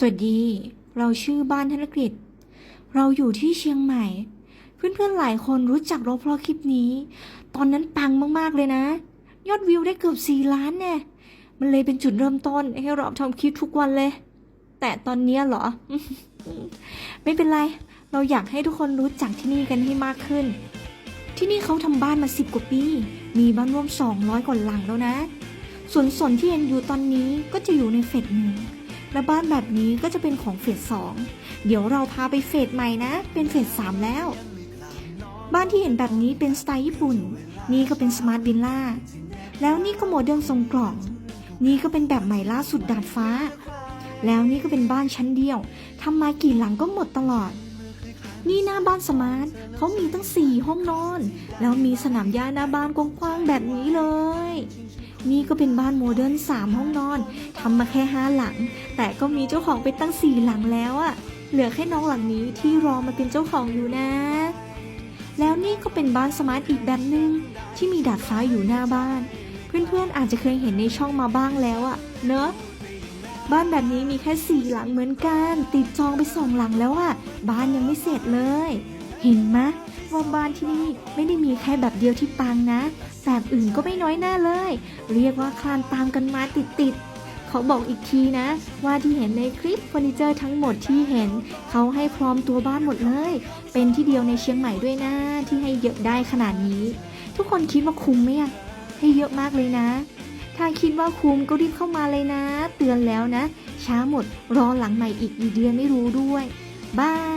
สวัสดี เราชื่อบ้านธนกฤษ เราอยู่ที่เชียงใหม่ เพื่อนๆหลายคนรู้จักเราเพราะคลิปนี้ ตอนนั้นปังมากๆเลยนะ ยอดวิวได้เกือบ4ล้านแน่มันเลยเป็นจุดเริ่มต้นให้เราทำคลิปทุกวันเลย แต่ตอนเนี้ยเหรอ ไม่เป็นไร เราอยากให้ทุกคนรู้จักที่นี่กันให้มากขึ้น ที่นี่เขาทำบ้านมาสิบกว่าปี มีบ้านรวม 200กว่าหลังแล้วนะส่วนส่วนที่เห็นอยู่ตอนนี้ก็จะอยู่ในเฟสหนึ่ง และบ้านแบบนี้ก็จะเป็นของเฟสสองเดี๋ยวเราพาไปเฟสใหม่นะ เป็นเฟสสามแล้ว บ้านที่เห็นแบบนี้เป็นสไตล์ญี่ปุ่น นี่ก็เป็นสมาร์ทวิลล่า แล้วนี่ก็โมเดิร์นทรงกล่อง นี่ก็เป็นแบบใหม่ล่าสุดดาดฟ้า แล้วนี่ก็เป็นบ้านชั้นเดียวทำมากี่หลังก็หมดตลอด นี่หน้าบ้านสมาร์ทเขามีตั้งสี่ห้องนอน แล้วมีสนามหญ้าหน้าบ้านกว้างๆแบบนี้เลย นี่ก็เป็นบ้านโมเดิร์นสามห้องนอนทำมาแค่ห้าหลัง แต่ก็มีเจ้าของไปตั้งสี่หลังแล้วอะเหลือแค่น้องหลังนี้ที่รอมาเป็นเจ้าของอยู่นะ แล้วนี่ก็เป็นบ้านสมาร์ทอีกแบบหนึ่งที่มีดาดฟ้าอยู่หน้าบ้าน เพื่อนๆอาจจะเคยเห็นในช่องมาบ้างแล้วอะเนอะบ้านแบบนี้มีแค่สี่หลังเหมือนกัน ติดจองไปสองหลังแล้วอะบ้านยังไม่เสร็จเลย เห็นไหมว่าบ้านที่นี่ไม่ได้มีแค่แบบเดียวที่ปังนะ แบบอื่นก็ไม่น้อยหน้าเลย เรียกว่าคลานตามกันมาติดๆเขาบอกอีกทีนะ ว่าที่เห็นในคลิปเฟอร์นิเจอร์ทั้งหมดที่เห็น เขาให้พร้อมตัวบ้านหมดเลย เป็นที่เดียวในเชียงใหม่ด้วยนะ ที่ให้เยอะได้ขนาดนี้ ทุกคนคิดว่าคุ้มไหมอะให้เยอะมากเลยนะ ถ้าคิดว่าคุ้มก็รีบเข้ามาเลยนะ เตือนแล้วนะ ช้าหมดรอหลังใหม่อีกกี่เดือนไม่รู้ด้วยบาย